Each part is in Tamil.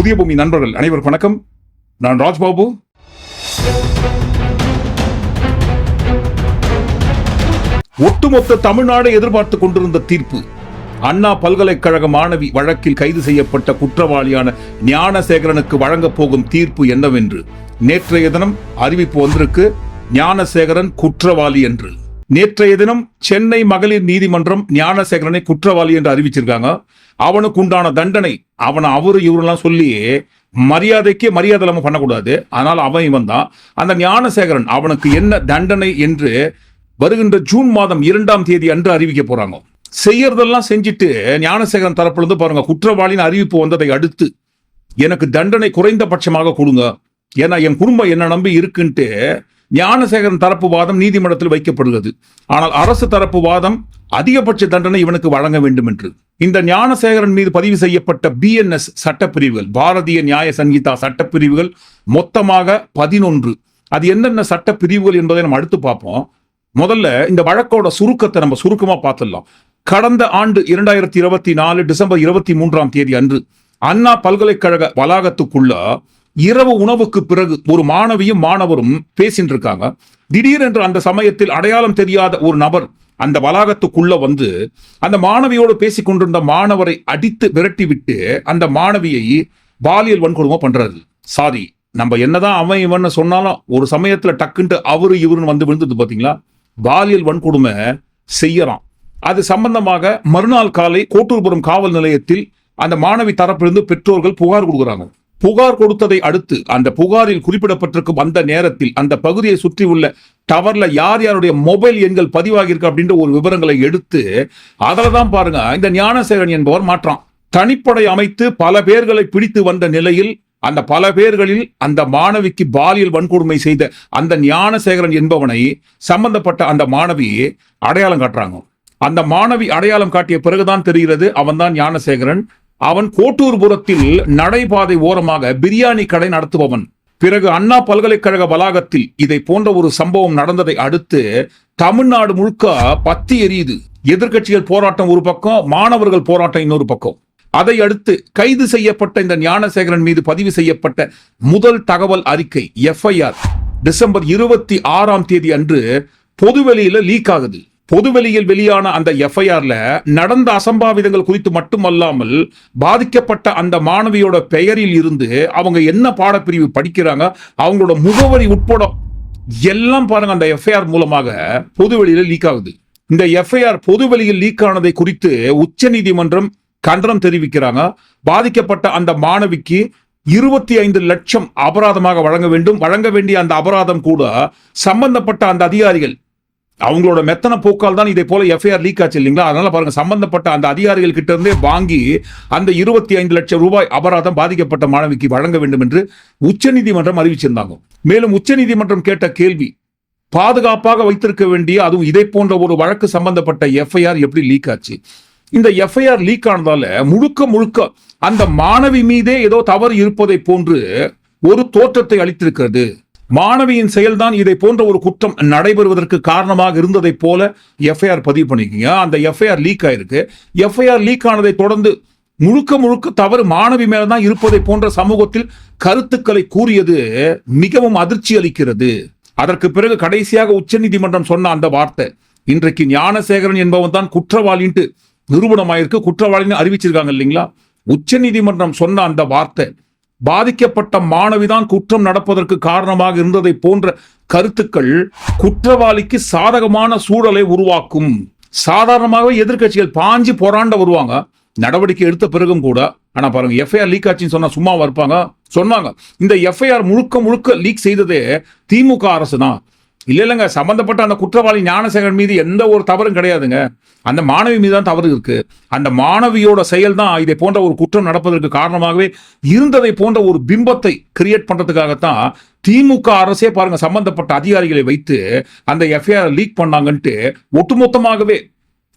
புதிய பூமி நண்பர்கள் அனைவருக்கும் வணக்கம். நான் ராஜ்பாபு. ஒட்டுமொத்த தமிழ்நாடு எதிர்பார்த்து கொண்டிருந்த தீர்ப்பு அண்ணா பல்கலைக்கழக மாணவி வழக்கில் கைது செய்யப்பட்ட குற்றவாளியான ஞானசேகரனுக்கு வழங்கப் போகும் தீர்ப்பு என்னவென்று நேற்றைய தினம் அறிவிப்பு வந்திருக்கு. ஞானசேகரன் குற்றவாளி என்று. நேற்றைய தினம் சென்னை மகளிர் நீதிமன்றம் ஞானசேகரனை குற்றவாளி என்று அறிவிச்சிருக்காங்க. அவனுக்கு உண்டான தண்டனை அவனை அவரு இவரெல்லாம் சொல்லி மரியாதைக்கு மரியாதை இல்லாமல் பண்ணக்கூடாது. அதனால் அவன் இவன் தான். அந்த ஞானசேகரன் அவனுக்கு என்ன தண்டனை என்று வருகின்ற ஜூன் மாதம் இரண்டாம் தேதி அன்று அறிவிக்க போறாங்க. செய்யறதெல்லாம் செஞ்சுட்டு ஞானசேகரன் தரப்புல இருந்து பாருங்க குற்றவாளின்னு அறிவிப்பு வந்ததை அடுத்து எனக்கு தண்டனை குறைந்தபட்சமாக கொடுங்க. ஏன்னா என் குடும்பம் என்ன நம்பி இருக்குன்ட்டு ஞானசேகரன் தரப்பு வாதம் நீதிமன்றத்தில் வைக்கப்படுகிறது. ஆனால் அரசு தரப்பு வாதம் அதிகபட்ச தண்டனை இவனுக்கு வழங்க வேண்டும் என்று. இந்த ஞானசேகரன் மீது பதிவு செய்யப்பட்ட பிஎன்எஸ் சட்டப்பிரிவுகள் பாரதிய நியாய சங்கீதா சட்டப்பிரிவுகள் மொத்தமாக பதினொன்று. அது என்னென்ன சட்டப்பிரிவுகள் என்பதை நம்ம அடுத்து பார்ப்போம். முதல்ல இந்த வழக்கோட சுருக்கத்தை நம்ம சுருக்கமாக பார்த்துடலாம். கடந்த ஆண்டு இரண்டாயிரத்தி இருபத்தி நாலு டிசம்பர் இருபத்தி மூன்றாம் தேதி அன்று அண்ணா பல்கலைக்கழக வளாகத்துக்குள்ள இரவு உணவுக்கு பிறகு ஒரு மாணவியும் மாணவரும் பேசிட்டு இருக்காங்க திடீரென்று அந்த சமயத்தில் அடையாளம் தெரியாத ஒரு நபர் அந்த வளாகத்துக்குள்ள வந்து அந்த மாணவியோடு பேசி கொண்டிருந்த மாணவரை அடித்து விரட்டி விட்டு அந்த மாணவியை பாலியல் வன்கொடுமை பண்றாரு. சாரி நம்ம என்னதான் அவன் இவன் சொன்னாலும் ஒரு சமயத்துல டக்குன்ட்டு அவரு இவருன்னு வந்து விழுந்தது பாத்தீங்களா? பாலியல் வன்கொடுமை செய்யறான். அது சம்பந்தமாக மறுநாள் காலை கோட்டூர்புரம் காவல் நிலையத்தில் அந்த மாணவி தரப்பிலிருந்து பெற்றோர்கள் புகார் கொடுக்குறாங்க. புகார் கொடுத்ததை அடுத்து அந்த புகாரில் குறிப்பிடப்பட்டிருக்கும் அந்த நேரத்தில் அந்த பகுதியை சுற்றி உள்ள டவர்ல யார் யாருடைய மொபைல் எண்கள் பதிவாகியிருக்கு அப்படின்ற ஒரு விவரங்களை எடுத்து அதில் தான் பாருங்க இந்த ஞானசேகரன் என்பவர் மாற்றான். தனிப்படை அமைத்து பல பேர்களை பிடித்து வந்த நிலையில் அந்த பல பேர்களில் அந்த மாணவிக்கு பாலியல் வன்கொடுமை செய்த அந்த ஞானசேகரன் என்பவனை சம்பந்தப்பட்ட அந்த மாணவி அடையாளம் காட்டுறாங்க. அந்த மாணவி அடையாளம் காட்டிய பிறகுதான் தெரிகிறது அவன்தான் ஞானசேகரன். அவன் கோட்டூர்புரத்தில் நடைபாதை ஓரமாக பிரியாணி கடை நடத்துபவன். பிறகு அண்ணா பல்கலைக்கழக வளாகத்தில் இதை போன்ற ஒரு சம்பவம் நடந்ததை அடுத்து தமிழ்நாடு முழுக்க பத்தி எரியுது. எதிர்க்கட்சிகள் போராட்டம் ஒரு பக்கம் மாணவர்கள் போராட்டம் இன்னொரு பக்கம். அதை அடுத்து கைது செய்யப்பட்ட இந்த ஞானசேகரன் மீது பதிவு செய்யப்பட்ட முதல் தகவல் அறிக்கை எஃப்ஐஆர். டிசம்பர் இருபத்தி ஆறாம் தேதி அன்று பொதுவெளியில லீக் ஆகுது. பொதுவெளியில் வெளியான அந்த எஃப்ஐஆர்ல நடந்த அசம்பாவிதங்கள் குறித்து மட்டுமல்லாமல் பாதிக்கப்பட்ட அந்த மாணவியோட பெயரில் இருந்து அவங்க என்ன பாடப்பிரிவு படிக்கிறாங்க அவங்களோட முகவரி உட்பட எல்லாம் பாருங்க அந்த எஃப்ஐஆர் மூலமாக பொதுவெளியில லீக் ஆகுது. இந்த எஃப்ஐஆர் பொதுவெளியில் லீக் ஆனதை குறித்து உச்ச நீதிமன்றம் கண்டனம் தெரிவிக்கிறாங்க. பாதிக்கப்பட்ட அந்த மாணவிக்கு இருபத்தி ஐந்து லட்சம் அபராதமாக வழங்க வேண்டும். வழங்க வேண்டிய அந்த அபராதம் கூட சம்பந்தப்பட்ட அந்த அதிகாரிகள் அவங்களோட மெத்தன போக்கால் தான் இதே போல எஃப்ஐஆர் லீக் ஆச்சு இல்லைங்களா? அதனால பாருங்க சம்பந்தப்பட்ட அந்த அதிகாரிகள் கிட்ட இருந்தே வாங்கி அந்த இருபத்தி ஐந்து லட்சம் ரூபாய் அபராதம் பாதிக்கப்பட்ட மாணவிக்கு வழங்க வேண்டும் என்று உச்சநீதிமன்றம் அறிவிச்சிருந்தாங்க. மேலும் உச்சநீதிமன்றம் கேட்ட கேள்வி பாதுகாப்பாக வைத்திருக்க வேண்டிய அதுவும் இதை போன்ற ஒரு வழக்கு சம்பந்தப்பட்ட எஃப்ஐஆர் எப்படி லீக் ஆச்சு? இந்த எஃப்ஐஆர் லீக் ஆனதால முழுக்க முழுக்க அந்த மாணவி மீதே ஏதோ தவறு இருப்பதை போன்று ஒரு தோற்றத்தை அளித்திருக்கிறது. மாணவியின் செயல்தான் இதை போன்ற ஒரு குற்றம் நடைபெறுவதற்கு காரணமாக இருந்ததை போல எஃப்ஐஆர் பதிவு பண்ணிக்கோங்க. அந்த எஃப்ஐஆர் லீக் ஆயிருக்கு. எஃப்ஐஆர் லீக் ஆனதை தொடர்ந்து முழுக்க முழுக்க தவறு மாணவி மேலதான் இருப்பதை போன்ற சமூகத்தில் கருத்துக்களை கூறியது மிகவும் அதிர்ச்சி அளிக்கிறது. அதற்கு பிறகு கடைசியாக உச்சநீதிமன்றம் சொன்ன அந்த வார்த்தை இன்றைக்கு ஞானசேகரன் என்பவன் தான் குற்றவாளின்ட்டு நிரூபணமாயிருக்கு. குற்றவாளின்னு அறிவிச்சிருக்காங்க இல்லைங்களா? உச்சநீதிமன்றம் சொன்ன அந்த வார்த்தை பாதிக்கப்பட்ட மாணவிதான் குற்றம் நடப்பதற்கு காரணமாக இருந்ததை போன்ற கருத்துக்கள் குற்றவாளிக்கு சாதகமான சூழலை உருவாக்கும். சாதாரணமாகவே எதிர்க்கட்சிகள் பாஞ்சு போராண்ட வருவாங்க. நடவடிக்கை எடுத்த பிறகும் கூட ஆனா பாருங்க எஃப்ஐஆர் லீக் ஆச்சுன்னு சொன்னா சும்மாவா இருப்பாங்க? சொன்னாங்க. இந்த எஃப்ஐஆர் முழுக்க முழுக்க லீக் செய்ததே திமுக அரசு தான் இல்லை இல்லைங்க. சம்மந்தப்பட்ட அந்த குற்றவாளி ஞானசேகரன் மீது எந்த ஒரு தவறும் கிடையாதுங்க. அந்த மாணவி மீது தான் தவறு இருக்கு. அந்த மாணவியோட செயல் தான் இதை போன்ற ஒரு குற்றம் நடப்பதற்கு காரணமாகவே இருந்ததை போன்ற ஒரு பிம்பத்தை கிரியேட் பண்ணுறதுக்காகத்தான் திமுக அரசே பாருங்க சம்பந்தப்பட்ட அதிகாரிகளை வைத்து அந்த எஃப்ஐஆர் லீக் பண்ணாங்கன்ட்டு ஒட்டுமொத்தமாகவே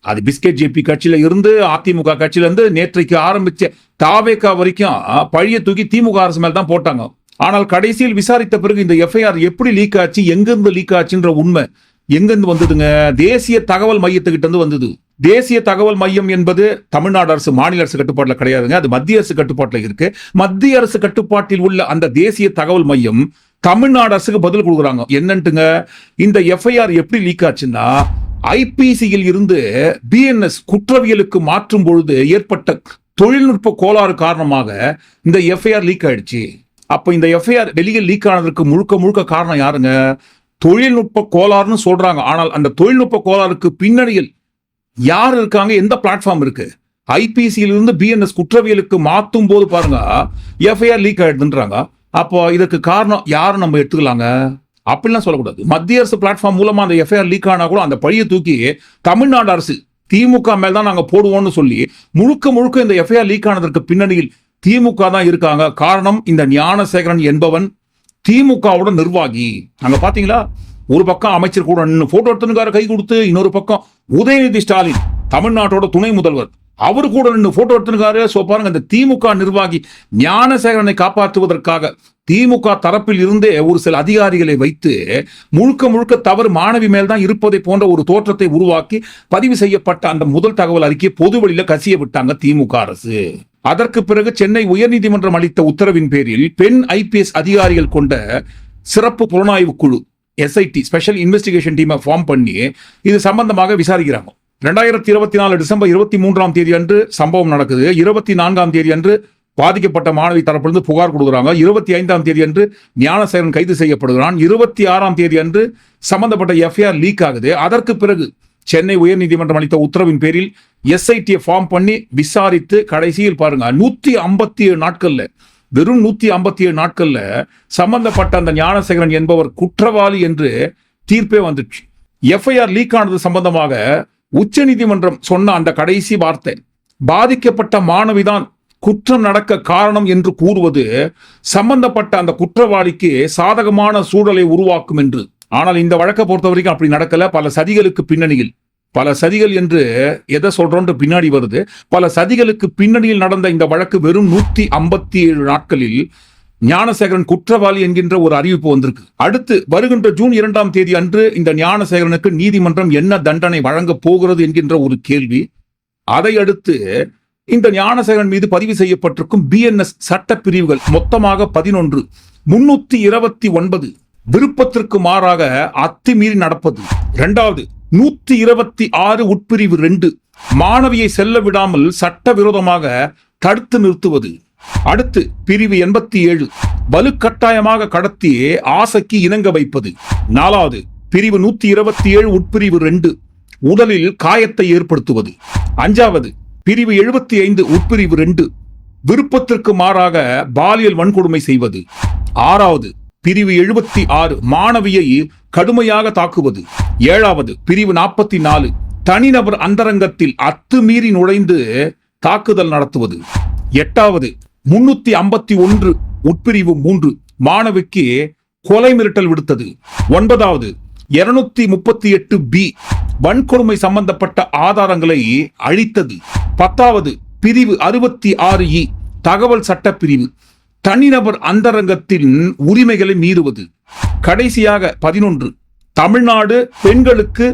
அது பிஸ்கெட் ஜேபி கட்சியில இருந்து அதிமுக கட்சியில இருந்து நேற்றைக்கு ஆரம்பிச்ச தாவேக்கா வரைக்கும் பழிய தூக்கி திமுக அரசு மேல தான் போட்டாங்க. ஆனால் கடைசியில் விசாரித்த பிறகு இந்த எஃப்ஐஆர் எப்படி லீக் ஆச்சு எங்கிருந்து லீக் ஆச்சுன்ற உண்மை எங்கிருந்து வந்ததுங்க? தேசிய தகவல் மையத்துக்கிட்ட இருந்து வந்தது. தேசிய தகவல் மையம் என்பது தமிழ்நாடு அரசு மாநில அரசு கட்டுப்பாட்டில் கிடையாதுங்க. அது மத்திய அரசு கட்டுப்பாட்டில் இருக்கு. மத்திய அரசு கட்டுப்பாட்டில் உள்ள அந்த தேசிய தகவல் மையம் தமிழ்நாடு அரசுக்கு பதில் கொடுக்குறாங்க. என்னன்ட்டுங்க? இந்த எஃப்ஐஆர் எப்படி லீக் ஆச்சுன்னா ஐபிசியில் இருந்து பிஎன்எஸ் குற்றவியலுக்கு மாற்றும் பொழுது ஏற்பட்ட தொழில்நுட்ப கோளாறு காரணமாக இந்த எஃப்ஐஆர் லீக் ஆயிடுச்சு. அப்போ இந்த எஃப்ஐஆர் வெளியில் லீக் ஆனதற்கு முழுக்க முழுக்க காரணம் யாருங்க? தொழில்நுட்ப கோளாறுன்னு சொல்றாங்க. ஆனால் அந்த தொழில்நுட்ப கோளாறுக்கு பின்னணியில் யார் இருக்காங்க? எந்த பிளாட்ஃபார்ம் இருக்கு? ஐபிசியிலிருந்து பிஎன்எஸ் குற்றவியலுக்கு மாற்றும் போது பாருங்க எஃப்ஐஆர் லீக் ஆயிடுதுன்றாங்க. அப்போ இதற்கு காரணம் யார் நம்ம எடுத்துக்கலாங்க? அப்படிலாம் சொல்லக்கூடாது. மத்திய அரசு பிளாட்ஃபார்ம் மூலமா அந்த எஃப்ஐஆர் லீக் ஆனா கூட அந்த பழியை தூக்கி தமிழ்நாடு அரசு திமுக மேல் தான் நாங்கள் போடுவோம்னு சொல்லி முழுக்க முழுக்க இந்த எஃப்ஐஆர் லீக் ஆனதற்கு பின்னணியில் திமுக தான் இருக்காங்க. காரணம் இந்த ஞானசேகரன் என்பவன் திமுகவோட நிர்வாகி. அங்க பாத்தீங்களா? ஒரு பக்கம் அமைச்சர் கூட நின்று போட்டோ எடுத்துனுக்கார கை கொடுத்து. இன்னொரு பக்கம் உதயநிதி ஸ்டாலின் தமிழ்நாட்டோட துணை முதல்வர். அவரு கூட நின்று போட்டோ எடுத்துனுக்காரு சோ பாருங்க இந்த திமுக நிர்வாகி ஞானசேகரனை காப்பாற்றுவதற்காக திமுக தரப்பில் இருந்தே ஒரு சில அதிகாரிகளை வைத்து முழுக்க முழுக்க தவறு மாணவி மேல் தான் இருப்பதை போன்ற ஒரு தோற்றத்தை உருவாக்கி பதிவு செய்யப்பட்ட அந்த முதல் தகவல் அறிக்கையை பொதுவெளியில கசிய விட்டாங்க திமுக அரசு. அதற்கு பிறகு சென்னை உயர்நீதிமன்றம் அளித்த உத்தரவின் பேரில் பெண் ஐபிஎஸ் அதிகாரிகள் கொண்ட சிறப்பு புலனாய்வு குழு எஸ்ஐடி ஸ்பெஷல் இன்வெஸ்டிகேஷன் டீமை ஃபார்ம் பண்ணி இது சம்பந்தமாக விசாரிக்கிறாங்க. ரெண்டாயிரத்தி இருபத்தி நாலு டிசம்பர் இருபத்தி மூன்றாம் தேதி அன்று சம்பவம் நடக்குது. இருபத்தி நான்காம் தேதி அன்று பாதிக்கப்பட்ட மாணவி தரப்பிலிருந்து புகார் கொடுக்குறாங்க. இருபத்தி ஐந்தாம் தேதி அன்று ஞானசேகரன் கைது செய்யப்படுகிறான். இருபத்தி ஆறாம் தேதி அன்று சம்பந்தப்பட்ட எஃப்ஐஆர் லீக் ஆகுது. அதற்கு பிறகு சென்னை உயர்நீதிமன்றம் அளித்த உத்தரவின் பேரில் எஸ்ஐடியை ஃபார்ம் பண்ணி விசாரித்து கடைசியில் பாருங்க நூத்தி ஐம்பத்தி ஏழு நாட்கள்ல வெறும் நூத்தி ஐம்பத்தி ஏழு நாட்கள்ல சம்பந்தப்பட்ட அந்த ஞானசேகரன் என்பவர் குற்றவாளி என்று தீர்ப்பே வந்துச்சு எஃப்ஐஆர் லீக் ஆனது சம்பந்தமாக உச்சநீதிமன்றம் சொன்ன அந்த கடைசி வார்த்தை பாதிக்கப்பட்ட மாணவிதான் குற்றம் நடக்க காரணம் என்று கூறுவது சம்பந்தப்பட்ட அந்த குற்றவாளிக்கு சாதகமான சூழலை உருவாக்கும் என்று. ஆனால் இந்த வழக்கை பொறுத்த வரைக்கும் அப்படி நடக்கல. பல சதிகளுக்கு பின்னணியில் பல சதிகள் என்று எதை சொல்றோன்ற பின்னாடி வருது. பல சதிகளுக்கு பின்னணியில் நடந்த இந்த வழக்கு வெறும் நூத்தி ஐம்பத்தி ஏழு நாட்களில் ஞானசேகரன் குற்றவாளி என்கின்ற ஒரு அறிவிப்பு வந்திருக்கு. அடுத்து வருகின்ற ஜூன் இரண்டாம் தேதி அன்று இந்த ஞானசேகரனுக்கு நீதிமன்றம் என்ன தண்டனை வழங்கப் போகிறது என்கின்ற ஒரு கேள்வி. அதை அடுத்து இந்த ஞானசேகரன் மீது பதிவு செய்யப்பட்டிருக்கும் பிஎன்எஸ் சட்ட பிரிவுகள் மொத்தமாக பதினொன்று. முன்னூத்தி இருபத்தி ஒன்பது. விருப்பத்திற்கு மாறாக அத்துமீறி நடப்பது. இரண்டாவது நூத்தி இருபத்தி ஆறு உட்பிரிவு ரெண்டு மாணவியை செல்ல விடாமல் சட்டவிரோதமாக தடுத்து நிறுத்துவது. அடுத்து பிரிவு எண்பத்தி ஏழு வலுக்கட்டாயமாக கடத்தி ஆசைக்கு இணங்க வைப்பது. நாலாவது பிரிவு நூத்தி இருபத்தி ஏழு உட்பிரிவு ரெண்டு உடலில் காயத்தை ஏற்படுத்துவது. அஞ்சாவது பிரிவு எழுபத்தி ஐந்து உட்பிரிவு ரெண்டு விருப்பத்திற்கு மாறாக பாலியல் வன்கொடுமை செய்வது. ஆறாவது பிரிவு எழுபத்தி ஆறு மாணவியை கடுமையாக தாக்குவது. ஏழாவது பிரிவு நாற்பத்தி நாலு தனிநபர் அந்தரங்கத்தில் அத்துமீறி நுழைந்து தாக்குதல் நடத்துவது. எட்டாவது முன்னூத்தி ஐம்பத்தி ஒன்று உட்பிரிவு மூன்று மாணவிக்கு கொலை மிரட்டல் விடுத்தது. ஒன்பதாவது இருநூத்தி முப்பத்தி எட்டு பி வன்கொடுமை சம்பந்தப்பட்ட ஆதாரங்களை அழித்தது. பத்தாவது பிரிவு அறுபத்தி ஆறு இ தகவல் சட்ட பிரிவு தனிநபர் அந்தரங்கத்தின் உரிமைகளை மீறுவது. கடைசியாக பதினொன்று தமிழ்நாடு பெண்களுக்கு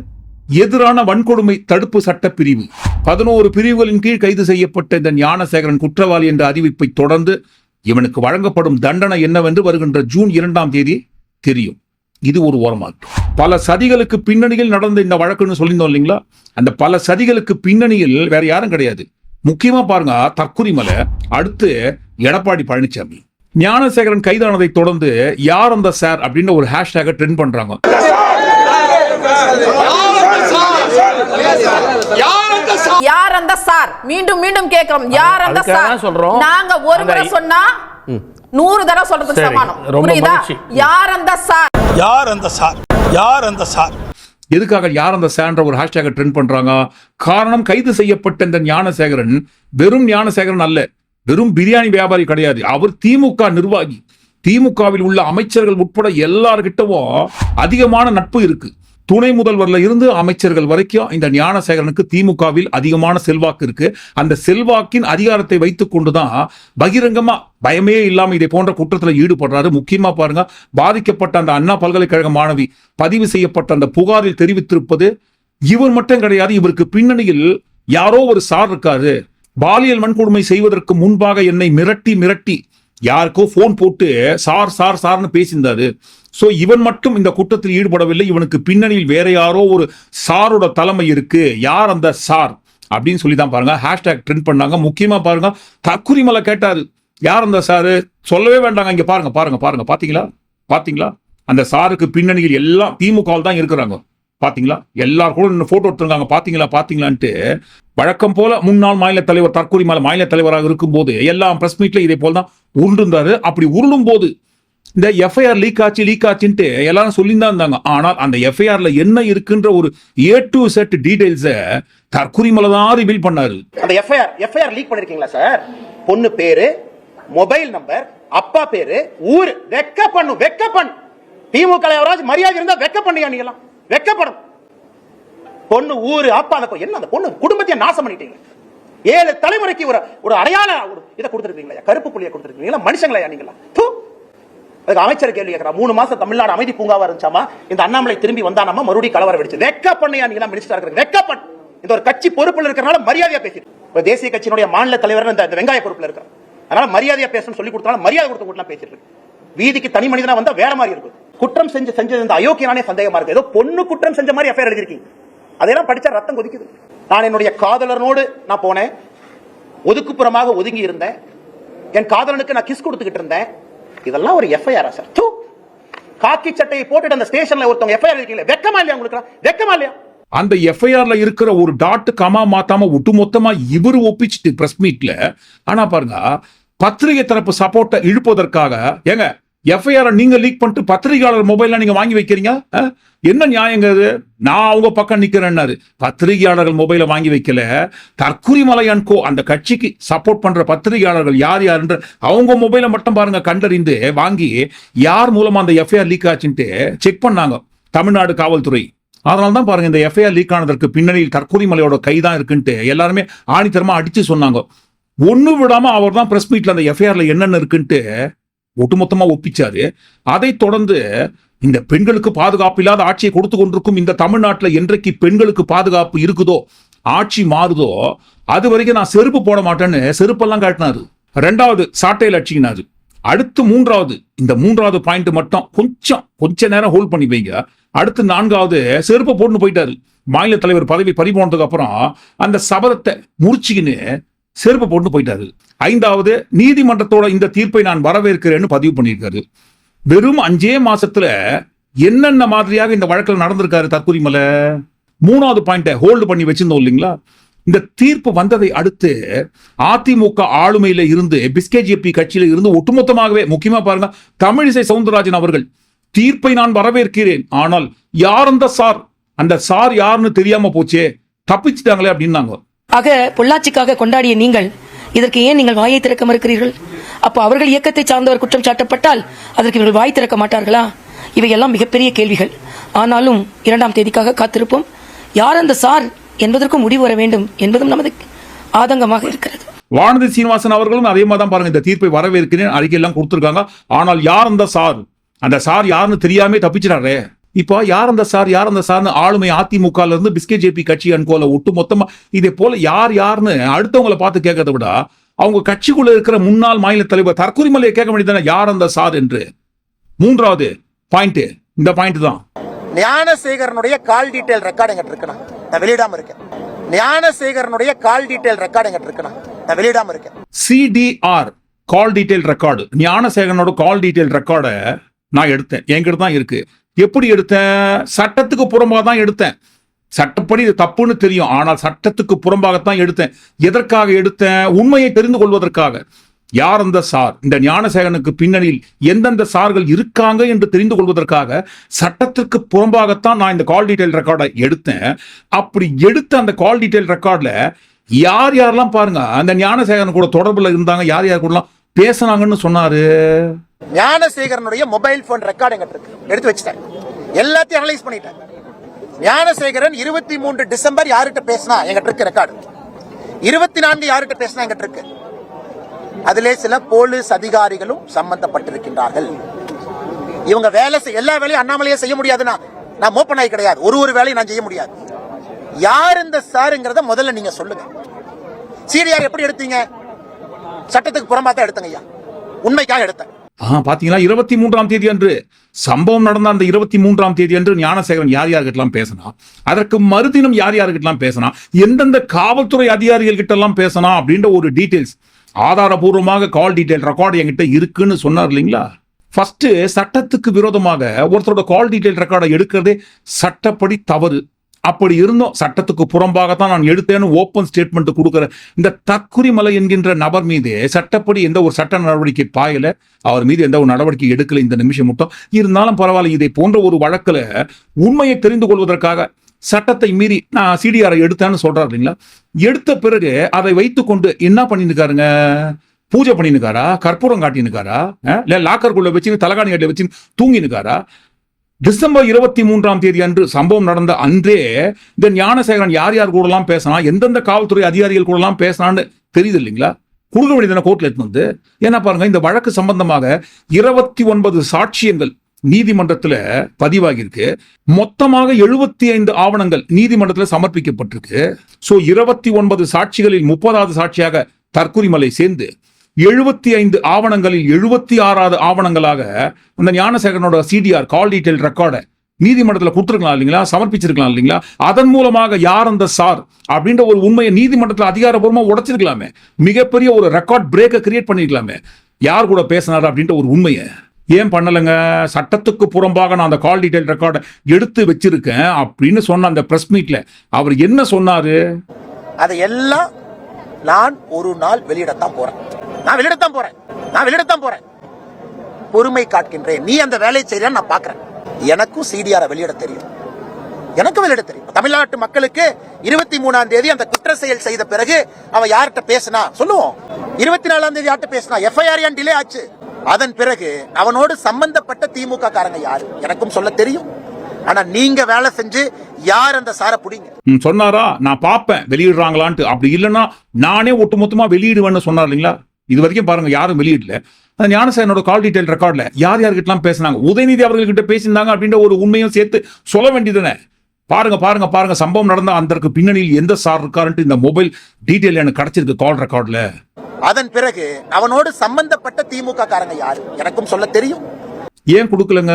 எதிரான வன்கொடுமை தடுப்பு சட்ட பிரிவு பதினோரு பிரிவுகளின் கீழ் கைது செய்யப்பட்ட இந்த ஞானசேகரன் குற்றவாளி என்ற அறிவிப்பை தொடர்ந்து இவனுக்கு வழங்கப்படும் தண்டனை என்னவென்று வருகின்ற ஜூன் இரண்டாம் தேதி தெரியும். இது ஒரு ஓரமாகட்டும் பல சதிகளுக்கு பின்னணியில் நடந்த இந்த வழக்குன்னு சொல்லியிருந்தோம் இல்லைங்களா? அந்த பல சதிகளுக்கு பின்னணியில் வேற யாரும் கிடையாது. முக்கியமா பாருங்க தக்குரிமலை அடுத்து எடப்பாடி பழனிசாமி ஞானசேகரன் கைதானதை தொடர்ந்து யார் அந்த சார் அப்படின்னு ஒரு ஹேஷ்டேக ட்ரெண்ட் பண்றாங்க. யார் அந்த சார்? மீண்டும் மீண்டும் கேக்குறோம் யார் அந்த சார்? சொல்றோம். நாங்க ஒரு முறை சொன்னா நூறு தடவை சொல்றதுக்கு சரி, சமானம். புரியுதா. யார் அந்த சார்? யார் அந்த சார்? யார் அந்த சார்? எதுக்காக யார் அந்த சான்ற ஒரு ஹேஷ்டேக ட்ரெண்ட் பண்றாங்க? காரணம் கைது செய்யப்பட்ட இந்த ஞானசேகரன் வெறும் ஞானசேகரன் அல்ல. வெறும் பிரியாணி வியாபாரி கிடையாது. அவர் திமுக நிர்வாகி. திமுகவில் உள்ள அமைச்சர்கள் உட்பட எல்லார்கிட்டவும் அதிகமான நட்பு இருக்கு. துணை முதல்வர்ல இருந்து அமைச்சர்கள் வரைக்கும் இந்த ஞானசேகரனுக்கு திமுகவில் அதிகமான செல்வாக்கு இருக்கு. அந்த செல்வாக்கின் அதிகாரத்தை வைத்துக் கொண்டுதான் பகிரங்கமா பயமே இல்லாமல் இதை போன்ற குற்றத்தில் ஈடுபடுறாரு. முக்கியமா பாருங்க பாதிக்கப்பட்ட அந்த அண்ணா பல்கலைக்கழக மாணவி பதிவு செய்யப்பட்ட அந்த புகாரில் தெரிவித்திருப்பது இவர் மட்டும் கிடையாது இவருக்கு பின்னணியில் யாரோ ஒரு சார் இருக்காரு. பாலியல் வன்கொடுமை செய்வதற்கு முன்பாக என்னை மிரட்டி மிரட்டி யாருக்கோ போன் போட்டு சார் சார் சார்னு பேசியிருந்தாரு. ஸோ இவன் மட்டும் இந்த குற்றத்தில் ஈடுபடவில்லை. இவனுக்கு பின்னணியில் வேற யாரோ ஒரு சாரோட தலைமை இருக்கு. யார் அந்த சார்? அப்படின்னு சொல்லி தான் பாருங்க. ஹேஷ்டேக் ட்ரெண்ட் பண்ணாங்க. முக்கியமாக பாருங்க தக்குரிமலை கேட்டாரு. யார் அந்த சாரு? சொல்லவே வேண்டாங்க. இங்கே பாருங்க பாருங்க பாருங்க. பார்த்தீங்களா பார்த்தீங்களா அந்த சாருக்கு பின்னணியில் எல்லாம் திமுகவில் தான் இருக்கிறாங்க. பார்த்தீங்களா எல்லாரும் கூட நின்னு போட்டோ எடுத்துருக்காங்க பார்த்தீங்களா பார்த்தீங்களான்ட்டு வழக்கம் போல முன்னாள் மாநில தலைவர் தற்கொலை மாநில மாநில தலைவராக இருக்கும் போது எல்லாம் பிரஸ் மீட்ல இதே போல தான் உருண்டிருந்தாரு அப்படி உருளும் போது இந்த எஃப்ஐஆர் லீக் ஆச்சு லீக் ஆச்சுன்ட்டு எல்லாரும் சொல்லிதான் இருந்தாங்க. ஆனால் அந்த எஃப்ஐஆர்ல என்ன இருக்குன்ற ஒரு ஏ டு செட் டீடைல்ஸ தற்குறிமலை தான் ரிவீல் பண்ணாரு. அந்த எஃப்ஐஆர் எஃப்ஐஆர் லீக் பண்ணிருக்கீங்களா சார் பொண்ணு பேரு மொபைல் நம்பர் அப்பா பேரு ஊர். வெக்க பண்ணு வெக்க பண்ணு திமுக மரியாதை இருந்தா வெக்க பண்ணியா நீங்களாம் வெக்கப்படும் பொண்ணு ஊரு அப்பா என்ன அந்த பொண்ணு? குடும்பத்தையே நாசம் பண்ணிட்டீங்க. ஏழு தலைமுறைக்கு ஒரு ஒரு அடையாள ஒரு இதை கொடுத்துருக்கீங்களா கருப்பு புள்ளியை கொடுத்துருக்கீங்களா மனுஷங்களா நீங்களா தூ. அதுக்கு அமைச்சர் கேள்வி கேட்கிறா மூணு மாசம் தமிழ்நாடு அமைதி பூங்காவா இருந்துச்சாமா? இந்த அண்ணாமலை திரும்பி வந்தானாமா மறுபடியும் கலவரம் வெடிச்சு வெக்க பண்ணியா நீங்களா மினிஸ்டர் இருக்கிறீங்க வெக்க பண்ண! இந்த ஒரு கட்சி பொறுப்புல இருக்கிறனால மரியாதையா பேசி ஒரு தேசிய கட்சியினுடைய மாநில தலைவர் இந்த வெங்காய பொறுப்புல இருக்கார். அதனால மரியாதையா பேசணும் சொல்லி கொடுத்தாலும் மரியாதை கொடுத்து கூட பேசிட்டு இருக்கு. வீதிக்கு தனி மனிதனா வந்தா வேற மாதிரி இருக்கும். குற்றம் செஞ்சு செஞ்சது இந்த அயோக்கியனானே சந்தேகமா இருக்கு. ஏதோ பொண்ணு குற்றம் செஞ்ச மாதிரி எஃப்ஐஆர் எழுதிருக்கீங்க அதையெல்லாம் படித்தா ரத்தம் கொதிக்குது. நான் என்னுடைய காதலனோடு நான் போனேன். ஒதுக்குப்புறமாக ஒதுங்கி இருந்தேன். என் காதலனுக்கு நான் கிஸ் கொடுத்துக்கிட்டு இருந்தேன். இதெல்லாம் ஒரு எஃப்ஐஆர் சார் தூ. காக்கி சட்டையை போட்டுட்டு அந்த ஸ்டேஷன்ல ஒருத்தவங்க எஃப்ஐஆர் இருக்கீங்களா வெக்கமா இல்லையா உங்களுக்கு வெக்கமா இல்லையா? அந்த எஃப்ஐஆர்ல இருக்கிற ஒரு டாட் கமா மாத்தாம ஒட்டுமொத்தமா இவர் ஒப்பிச்சுட்டு பிரஸ் மீட்ல ஆனா பாருங்க பத்திரிகை தரப்பு சப்போர்ட்டை இழுப்பதற்காக ஏங்க எஃப்ஐஆர் நீங்க லீக் பண்ணிட்டு பத்திரிகையாளர் மொபைல்ல நீங்க வாங்கி வைக்கிறீங்க? என்ன நியாயங்க அது நான் அவங்க பக்கம் நிக்கிறேன்னாரு. பத்திரிகையாளர்கள் மொபைலை வாங்கி வைக்கல. தற்குறிமலையான் மலையன்கோ அந்த கட்சிக்கு சப்போர்ட் பண்ற பத்திரிகையாளர்கள் யார் யாருன்ற அவங்க மொபைலை மட்டும் பாருங்க கண்டறிந்து வாங்கி யார் மூலமா அந்த எஃப்ஐஆர் லீக் ஆச்சுன்ட்டு செக் பண்ணாங்க. தமிழ்நாடு காவல்துறை. அதனால தான் பாருங்க இந்த எஃப்ஐஆர் லீக் ஆனதற்கு பின்னணியில் தற்கொலைமலையோட கை தான் இருக்குன்ட்டு எல்லாருமே ஆணித்தரமா அடிச்சு சொன்னாங்க. ஒன்று விடாம அவர் தான் பிரஸ் மீட்ல அந்த எஃப்ஐஆர்ல என்னென்ன இருக்குன்ட்டு ஒட்டுமொத்தமா ஒப்பிச்சாரு. அதைத் தொடர்ந்து இந்த பெண்களுக்கு பாதுகாப்பு இல்லாத ஆட்சியை கொடுத்து கொண்டிருக்கும் இந்த தமிழ்நாட்டில் என்றைக்கு பெண்களுக்கு பாதுகாப்பு இருக்குதோ ஆட்சி மாறுதோ அது வரைக்கும் நான் செருப்பு போட மாட்டேன்னு செருப்பெல்லாம் காட்டினாரு ரெண்டாவது சாட்டையில் அடிச்சிக்கினாரு. அடுத்து மூன்றாவது இந்த மூன்றாவது பாயிண்ட் மட்டும் கொஞ்சம் கொஞ்ச நேரம் ஹோல்ட் பண்ணி வைங்க. அடுத்து நான்காவது செருப்பு போட்டுன்னு போயிட்டாரு. மாநில தலைவர் பதவி பறி போனதுக்கு அப்புறம் அந்த சபதத்தை முறிச்சுக்கின்னு செருப்பு போட்டு போயிட்டாரு. ஐந்தாவது நீதிமன்றத்தோட இந்த தீர்ப்பை நான் வரவேற்கிறேன்னு பதிவு பண்ணியிருக்காரு. வெறும் அஞ்சே மாசத்துல என்னென்ன மாதிரியாக இந்த வழக்கில் நடந்திருக்காரு தற்கொலைமலை மூணாவது பாயிண்ட ஹோல்டு பண்ணி வச்சிருந்தோம் இல்லைங்களா? இந்த தீர்ப்பு வந்ததை அடுத்து அதிமுக ஆளுமையில இருந்து பிஸ்கேஜிபி கட்சியில இருந்து ஒட்டுமொத்தமாகவே முக்கியமா பாருங்க தமிழிசை சவுந்தரராஜன் அவர்கள் தீர்ப்பை நான் வரவேற்கிறேன் ஆனால் யார் அந்த சார்? அந்த சார் யாருன்னு தெரியாம போச்சே தப்பிச்சிட்டாங்களே அப்படின்னாங்க. ஆக பொள்ளாச்சிக்காக கொண்டாடிய நீங்கள் இதற்கு ஏன் நீங்கள் வாயை திறக்க மறுக்கிறீர்கள்? அப்போ அவர்கள் இயக்கத்தை சார்ந்தவர் குற்றம் சாட்டப்பட்டால் அதற்கு இவர்கள் வாய் திறக்க மாட்டார்களா? இவையெல்லாம் மிகப்பெரிய கேள்விகள். ஆனாலும் இரண்டாம் தேதிக்காக காத்திருப்போம். யார் அந்த சார் என்பதற்கும் முடிவு வர வேண்டும் என்பதும் நமது ஆதங்கமாக இருக்கிறது. வானதி சீனிவாசன் அவர்களும் அதே மாதிரி தான் பாருங்க இந்த தீர்ப்பை வரவேற்கிறேன் அறிக்கை எல்லாம் கொடுத்துருக்காங்க. ஆனால் யார் அந்த சார்? அந்த சார் யாருன்னு தெரியாமே தப்பிச்சிடாரே இப்போ யார் அந்த சார் யார் அந்த சார்னு ஆளுமை அதிமுக ல இருந்து பிஸ்கே ஜேபி கட்சி அன்கோல ஒட்டு மொத்தமா இதே போல யார் யாருன்னு அடுத்தவங்கள பார்த்து கேட்கறத விட அவங்க கட்சிக்குள்ள இருக்கிற முன்னாள் மாநில தலைவர் தற்கொலைமலையை கேட்க வேண்டியதானே யார் அந்த சார் என்று. மூன்றாவது பாயிண்ட் இந்த பாயிண்ட் தான். ஞானசேகரனுடைய கால் டீடைல் ரெக்கார்டு எங்கிட்ட இருக்குண்ணா. நான் வெளியிடாம இருக்கேன். ஞானசேகரனுடைய கால் டீடைல் ரெக்கார்டு எங்கிட்ட இருக்குண்ணா. நான் வெளியிடாம இருக்கேன். சிடிஆர் கால் டீடைல் ரெக்கார்டு ஞானசேகரனோட கால் டீடைல் ரெக்கார்டை நான் எடுத்தேன். என்கிட்ட தான் இருக்கு. எப்படி எடுத்தேன்? சட்டத்துக்கு புறம்பாக தான் எடுத்தேன். சட்டப்படி இது தப்புன்னு தெரியும். ஆனால் சட்டத்துக்கு புறம்பாகத்தான் எடுத்தேன். எதற்காக எடுத்தேன்? உண்மையை தெரிந்து கொள்வதற்காக. யார் அந்த சார்? இந்த ஞானசேகனுக்கு பின்னணியில் எந்தெந்த சார்கள் இருக்காங்க என்று தெரிந்து கொள்வதற்காக சட்டத்திற்கு புறம்பாகத்தான் நான் இந்த கால் டீட்டெயில் ரெக்கார்டை எடுத்தேன். அப்படி எடுத்த அந்த கால் டீட்டெயில் ரெக்கார்டில் யார் யாரெல்லாம் பாருங்க அந்த ஞானசேகரன் கூட தொடர்பில் இருந்தாங்க யார் யார் கூடலாம் பேசுனாங்கன்னு சொன்னாரு? ஞானசேகரனுடைய மொபைல் போன் ரெக்கார்டு எங்கிட்ட இருக்கு. எடுத்து வச்சுட்டேன். எல்லாத்தையும் அனலைஸ் பண்ணிட்டேன். ஞானசேகரன் இருபத்தி மூன்று டிசம்பர் யார்கிட்ட பேசினா எங்கிட்ட இருக்கு ரெக்கார்டு இருபத்தி நான்கு யார்கிட்ட பேசினா எங்கிட்ட இருக்கு? அதிலே சில போலீஸ் அதிகாரிகளும் சம்பந்தப்பட்டிருக்கின்றார்கள். இவங்க வேலை எல்லா வேலையும் அண்ணாமலையே செய்ய முடியாதுன்னா நான் மோப்பனாய் கிடையாது. ஒரு ஒரு வேலையும் நான் செய்ய முடியாது. யார் இந்த சாருங்கிறத முதல்ல நீங்க சொல்லுங்க. சிடிஆர் எப்படி எடுத்தீங்க? சட்டத்துக்கு புறம்பா தான் எடுத்தங்க ஐயா. உண்மைக்காக எடுத்தேன். ஆ பாத்தீங்களா? இருபத்தி மூன்றாம் தேதி அன்று சம்பவம் நடந்த அந்த இருபத்தி மூன்றாம் தேதி அன்று ஞானசேகரன் யார் யார்கிட்டலாம் பேசினா அதற்கு மறுதினம் யார் யார்கிட்டலாம் பேசினா எந்தெந்த காவல்துறை அதிகாரிகள் கிட்ட எல்லாம் பேசினா அப்படின்ற ஒரு டீட்டெயில்ஸ் ஆதாரபூர்வமாக கால் டீட்டெயில் ரெக்கார்டு என்கிட்ட இருக்குன்னு சொன்னார் இல்லைங்களா? ஃபர்ஸ்ட் சட்டத்துக்கு விரோதமாக ஒருத்தரோட கால் டீட்டெயில் ரெக்கார்டை எடுக்கிறதே சட்டப்படி தவறு. அப்படி இருந்தும். சட்டத்துக்கு புறம்பாகத்தான் நான் எடுத்தேன்னு ஓப்பன் ஸ்டேட்மெண்ட் கொடுக்குற இந்த தக்குரிமலை என்கின்ற நபர் மீது சட்டப்படி எந்த ஒரு சட்ட நடவடிக்கை பாயல. அவர் மீது எந்த ஒரு நடவடிக்கை எடுக்கல இந்த நிமிஷம் மட்டும். இருந்தாலும் பரவாயில்ல. இதை போன்ற ஒரு வழக்கில் உண்மையை தெரிந்து கொள்வதற்காக சட்டத்தை மீறி நான் சிடிஆரை எடுத்தேன்னு சொல்றாரு இல்லைங்களா? எடுத்த பிறகு அதை வைத்துக்கொண்டு என்ன பண்ணிருக்காருங்க பூஜை பண்ணினுக்காரா கற்பூரம் காட்டினுக்காரா இல்லை லாக்கர் லாக்கருக்குள்ள வச்சு தலகாணி கட்டில வச்சு தூங்கினுக்காரா டிசம்பர் இருபத்தி மூன்றாம் தேதி அன்று சம்பவம் நடந்த அன்றே இந்த ஞானசேகரன் யார் யார் கூடலாம் பேசினா எந்தெந்த காவல்துறை அதிகாரிகள் கூடலாம் பேசினான்னு தெரியுது இல்லைங்களா? கொடுக்க வேண்டியதான கோர்ட்ல எடுத்து வந்து ஏன்னா பாருங்க இந்த வழக்கு சம்பந்தமாக இருபத்தி ஒன்பது சாட்சியங்கள் நீதிமன்றத்துல பதிவாகியிருக்கு. மொத்தமாக எழுபத்தி ஐந்து ஆவணங்கள் நீதிமன்றத்தில் சமர்ப்பிக்கப்பட்டிருக்கு. ஸோ இருபத்தி ஒன்பது சாட்சிகளில் முப்பதாவது சாட்சியாக தற்குறிமலை சேர்ந்து எழுபத்தி ஐந்து ஆவணங்களில் எழுபத்தி ஆறாவது ஆவணங்களாக இந்த ஞானசேகரனோட சிடிஆர் கால் டீட்டெயில் ரெக்கார்டை நீதிமன்றத்தில் கொடுத்துருக்கலாம் இல்லைங்களா? சமர்ப்பிச்சிருக்கலாம் இல்லைங்களா? அதன் மூலமாக யார் அந்த சார் அப்படின்ற ஒரு உண்மையை நீதிமன்றத்தில் அதிகாரபூர்வமாக உடைச்சிருக்கலாமே. மிகப்பெரிய ஒரு ரெக்கார்ட் பிரேக்கை கிரியேட் பண்ணிருக்கலாமே. யார் கூட பேசினார் அப்படின்ற ஒரு உண்மையை. ஏன் பண்ணலைங்க? சட்டத்துக்கு புறம்பாக நான் அந்த கால் டீட்டெயில் ரெக்கார்டை எடுத்து வச்சிருக்கேன் அப்படின்னு சொன்ன அந்த ப்ரெஸ் மீட்ல அவர் என்ன சொன்னாரு? அதையெல்லாம் நான் ஒரு நாள் வெளியிடத்தான் போறேன். நான் வெளியிடத்தான் போறேன். நான் வெளியிடத்தான் போறேன். பொறுமை காட்கின்றேன் நீ அந்த வேலையை செய்ய நான் பாக்குறேன் எனக்கும் சிடிஆர் வெளியிட தெரியும். எனக்கும் வெளியிட தெரியும். தமிழ்நாட்டு மக்களுக்கு இருபத்தி மூணாம் தேதி அந்த குற்ற செயல் செய்த பிறகு அவன் யார்கிட்ட பேசினா? சொல்லுவோம். இருபத்தி நாலாம் தேதி யார்கிட்ட பேசினா? எஃப்ஐஆர் ஏன் டிலே ஆச்சு? அதன் பிறகு அவனோடு சம்பந்தப்பட்ட திமுக காரங்க யாரு? எனக்கும் சொல்ல தெரியும். ஆனா நீங்க வேலை செஞ்சு யார் அந்த சாரை புடிங்க? சொன்னாரா? நான் பார்ப்பேன். வெளியிடுறாங்களான்ட்டு. அப்படி இல்லைன்னா நானே ஒட்டுமொத்தமா வெளியிடுவேன்னு சொன்னார் இல்லைங்களா? இது வரைக்கும் பாருங்க யாரும் வெளியிடல. அந்த ஞானசேனோட கால் டீடைல் ரெக்கார்ட்ல யார் யார்கிட்டலாம் பேசினாங்க? உதயநிதி அவர்கள்கிட்ட பேசியிருந்தாங்க அப்படின்ற ஒரு உண்மையும் சேர்த்து சொல்ல வேண்டியதுதானே? பாருங்க பாருங்க பாருங்க சம்பவம் நடந்த அதற்கு பின்னணியில் எந்த சார் இருக்காருன்ட்டு இந்த மொபைல் டீடைல் எனக்கு கிடைச்சிருக்கு கால் ரெக்கார்ட்ல அதன் பிறகு அவனோடு சம்பந்தப்பட்ட திமுக காரங்க யாரு? எனக்கும் சொல்ல தெரியும். ஏன் கொடுக்கலங்க?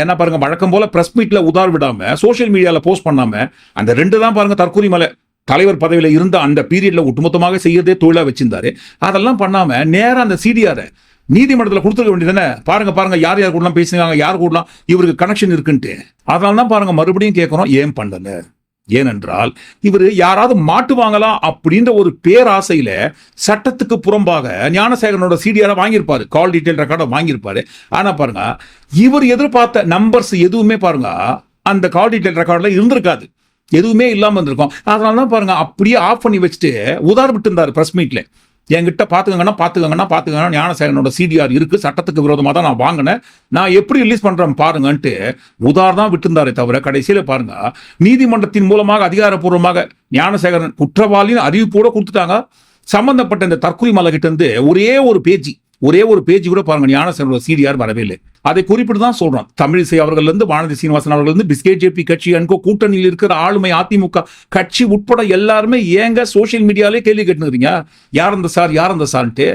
ஏன்னா பாருங்க வழக்கம் போல பிரஸ் மீட்ல உதார் விடாம சோஷியல் மீடியால போஸ்ட் பண்ணாம அந்த ரெண்டு தான் பாருங்க தற்கூரி மலை தலைவர் பதவியில் இருந்த அந்த பீரியட்ல ஒட்டுமொத்தமாக செய்யறதே தொழிலாக வச்சிருந்தாரு. அதெல்லாம் பண்ணாம நேராக அந்த சிடிஆரை நீதிமன்றத்தில் கொடுத்துருக்க வேண்டியதானே பாருங்க பாருங்க யார் யார் கூடலாம் பேசினாங்க யார் கூடலாம் இவருக்கு கனெக்ஷன் இருக்குன்ட்டு. அதனால தான் பாருங்க மறுபடியும் கேட்குறோம் ஏன் பண்ணல? ஏனென்றால் இவர் யாராவது மாட்டுவாங்களா அப்படின்ற ஒரு பேராசையில சட்டத்துக்கு புறம்பாக ஞானசேகரனோட சிடிஆரை வாங்கியிருப்பாரு. கால் டீட்டெயில் ரெக்கார்டை வாங்கியிருப்பாரு. ஆனா பாருங்க இவர் எதிர்பார்த்த நம்பர்ஸ் எதுவுமே பாருங்க அந்த கால் டீட்டெயில் ரெக்கார்டில் இருந்திருக்காது. எதுவுமே இல்லாமல் இருந்திருக்கும் அதனால தான் பாருங்கள் அப்படியே ஆஃப் பண்ணி வச்சுட்டு உதார் விட்டு இருந்தாரு பிரஸ் மீட்ல என்கிட்ட பார்த்துக்கங்கன்னா பார்த்துக்கங்கன்னா பாத்துக்கங்கன்னா ஞானசேகரனோட சிடிஆர் இருக்குது சட்டத்துக்கு விரோதமாக தான் நான் வாங்கினேன். நான் எப்படி ரிலீஸ் பண்ணுறேன் பாருங்கன்ட்டு உதார் தான் விட்டுருந்தாரே தவிர கடைசியில் பாருங்க நீதிமன்றத்தின் மூலமாக அதிகாரப்பூர்வமாக ஞானசேகரன் குற்றவாளின்னு அறிவிப்போட கொடுத்துட்டாங்க. சம்மந்தப்பட்ட இந்த தற்கொலை மலை ஒரே ஒரு பேஜ். ஒரே ஒரு பேஜ் கூட பாருங்க ஞானசனோட சிடிஆர் வரவே இல்லை. அதை குறிப்பிட்டு தான் சொல்றோம். தமிழிசை அவர்கள் இருந்து வானதி சீனிவாசன் அவர்கள் இருந்து ஜேபி கட்சி அன்கோ கூட்டணியில் இருக்கிற ஆளுமை அதிமுக கட்சி உட்பட எல்லாருமே ஏங்க சோசியல் மீடியாலே கேள்வி கேட்டுக்கிறீங்க யார் அந்த சார் யார் அந்த சார்ன்ட்டு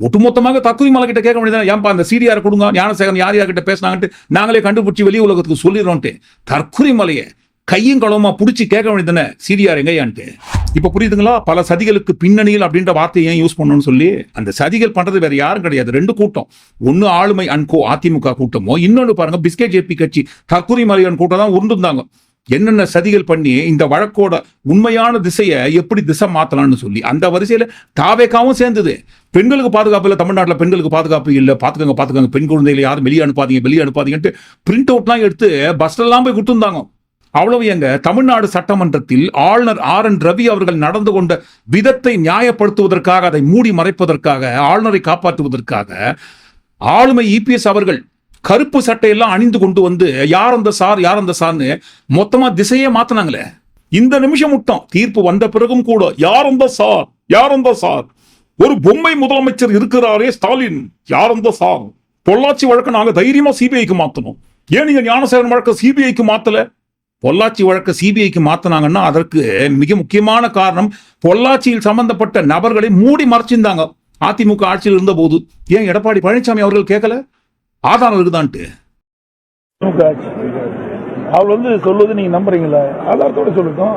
ஒட்டுமொத்தமாக தக்குதி மலை கிட்ட கேட்க வேண்டியது ஏன்பா அந்த சிடிஆர் கொடுங்க? ஞானசேகரன் யார் யார் கிட்ட பேசினாங்கன்ட்டு நாங்களே கண்டுபிடிச்சி வெளி உலகத்துக்கு சொல்லிடுறோம்ட்டு தற்கொலை மலையை கையும் களவுமா புடிச்சு கேட்க வேண்டியதுன்னு சிடிஆர் எங்கயான்ட்டு இப்ப புரியுதுங்களா? பல சதிகளுக்கு பின்னணியில் அப்படின்ற வார்த்தையை ஏன் யூஸ் பண்ணணும்னு சொல்லி அந்த சதிகள் பண்றது வேற யாரும் கிடையாது. ரெண்டு கூட்டம். ஒன்னு ஆளுமை அன்கோ அதிமுக கூட்டமோ இன்னொன்று பாருங்க பிஸ்கெட் ஜேபி கட்சி தற்கொலை மலையன் கூட்டம் தான் உருந்துருந்தாங்க என்னென்ன சதிகள் பண்ணி இந்த வழக்கோட உண்மையான திசையை எப்படி திசை மாத்தலாம்னு சொல்லி அந்த வரிசையில தாவேக்காவும் சேர்ந்தது. பெண்களுக்கு பாதுகாப்பு இல்லை தமிழ்நாட்டில் பெண்களுக்கு பாதுகாப்பு இல்லை. பாத்துக்கோங்க பாத்துக்கோங்க பெண் குழந்தைகளை யாரும் வெளியே அனுப்பாதீங்க வெளியே அனுப்பாதீங்கன்ட்டு பிரிண்ட் அவுட்லாம் எடுத்து பஸ்லெல்லாம் போய் கொடுத்துருந்தாங்க. அவ்வளவு எங்க? தமிழ்நாடு சட்டமன்றத்தில் ஆளுநர் ஆர் என் ரவி அவர்கள் நடந்து கொண்ட விதத்தை நியாயப்படுத்துவதற்காக அதை மூடி மறைப்பதற்காக ஆளுநரை காப்பாற்றுவதற்காக ஆளுமை இபிஎஸ் அவர்கள் கருப்பு சட்டையெல்லாம் அணிந்து கொண்டு வந்து யார் அந்த சார்? யார் அந்த சார்னு மொத்தமா திசையே மாத்தினாங்களே. இந்த நிமிஷம் மட்டும் தீர்ப்பு வந்த பிறகும் கூட யார் அந்த சார்? யார் அந்த சார்? ஒரு பொம்மை முதலமைச்சர் இருக்கிறாரே ஸ்டாலின். யார் அந்த சார்? பொள்ளாச்சி வழக்கு நாங்க தைரியமா சிபிஐக்கு மாத்தணும். ஏன் நீங்க ஞானசேகரன் வழக்கு சிபிஐக்கு மாத்தல? பொள்ளாச்சி வழக்கு சிபிஐக்கு மாத்தினாங்கன்னா அதற்கு மிக முக்கியமான காரணம் பொள்ளாச்சியில் சம்பந்தப்பட்ட நபர்களை மூடி மறைச்சிருந்தாங்க. அதிமுக ஆட்சியில் இருந்த போது ஏன் எடப்பாடி பழனிசாமி அவர்கள் கேட்கல? ஆதாரம் இருக்குதான்ட்டு. அவர் வந்து சொல்வது நீங்க நம்புறீங்களா? ஆதாரத்தோட சொல்லட்டும்.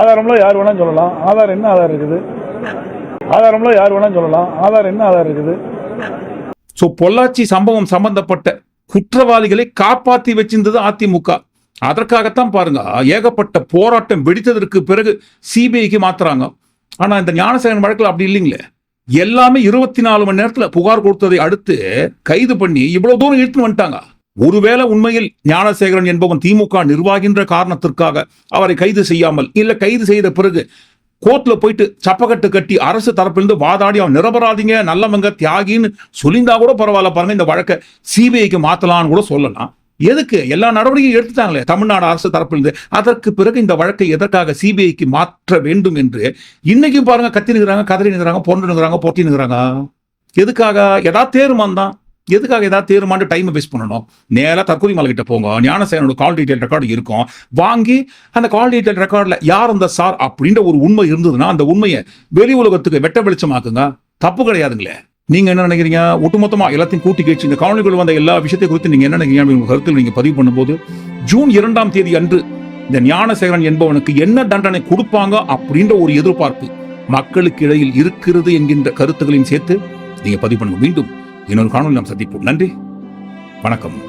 ஆதாரம்ல யார் வேணா சொல்லலாம். ஆதாரம் என்ன ஆதாரம் இருக்குது? ஆதாரம்ல யார் வேணா சொல்லலாம். ஆதாரம் என்ன ஆதாரம் இருக்குது? சோ பொள்ளாச்சி சம்பவம் சம்பந்தப்பட்ட குற்றவாளிகளை காப்பாத்தி வச்சிருந்தது அதிமுக. அதற்காகத்தான் பாருங்க ஏகப்பட்ட போராட்டம் வெடித்ததற்கு பிறகு சிபிஐக்கு மாத்துறாங்க. ஆனால் இந்த ஞானசேகரன் வழக்கில் அப்படி இல்லைங்களே. எல்லாமே இருபத்தி நாலு மணி நேரத்தில் புகார் கொடுத்ததை அடுத்து கைது பண்ணி இவ்வளவு தூரம் இழுத்துன்னு வந்துட்டாங்க. ஒருவேளை உண்மையில் ஞானசேகரன் என்பவன் திமுக நிர்வாகின்ற காரணத்திற்காக அவரை கைது செய்யாமல் இல்லை கைது செய்த பிறகு கோர்ட்ல போயிட்டு சப்பக்கட்டு கட்டி அரசு தரப்பிலிருந்து வாதாடி அவன் நிரபராதிங்க நல்லவங்க தியாகின்னு சொல்லியிருந்தா கூட பரவாயில்ல பாருங்க இந்த வழக்கை சிபிஐக்கு மாத்தலான்னு கூட சொல்லலாம். எதுக்கு? எல்லா நடவடிக்கையும் எடுத்துட்டாங்களே. தமிழ்நாடு அரசு தரப்பிலிருந்து. அதற்கு பிறகு இந்த வழக்கை எதற்காக சிபிஐக்கு மாற்ற வேண்டும் என்று இன்னைக்கும் பாருங்க கத்தி நிற்கிறாங்க கதறி நிற்கிறாங்க பொண்ணு நிற்கிறாங்க பொட்டி நிற்கிறாங்க. எதுக்காக? ஏதாவது தேர்மான் தான். எதுக்காக ஏதாவது தேர்மான்னு டைம் வேஸ்ட் பண்ணணும்? நேராக தற்கொலை மலை கிட்ட போங்க. ஞானசேனோட கால் டீட்டெயில் ரெக்கார்டு இருக்கும். வாங்கி அந்த கால் டீட்டெயில் ரெக்கார்டில் யார் அந்த சார் அப்படின்ற ஒரு உண்மை இருந்ததுன்னா அந்த உண்மையை வெளி உலகத்துக்கு வெட்ட வெளிச்சமாக்குங்க. தப்பு கிடையாதுங்களே. நீங்க என்ன நினைக்கிறீங்க? ஒட்டுமொத்தமா எல்லாத்தையும் கூட்டி கேச்சு இந்த காணொலிகள் வந்த எல்லா விஷயத்தை குறித்து நீங்க என்ன நினைக்கிறீங்க உங்க கருத்தில் நீங்க பதிவு பண்ணும்போது ஜூன் இரண்டாம் தேதி அன்று இந்த ஞானசேகரன் என்பவனுக்கு என்ன தண்டனை கொடுப்பாங்க அப்படின்ற ஒரு எதிர்பார்ப்பு மக்களுக்கு இடையில் இருக்கிறது என்கின்ற கருத்துக்களையும் சேர்த்து நீங்க பதிவு பண்ணுங்க. மீண்டும் இன்னொரு காணொலி நாம் சந்திப்போம். நன்றி. வணக்கம்.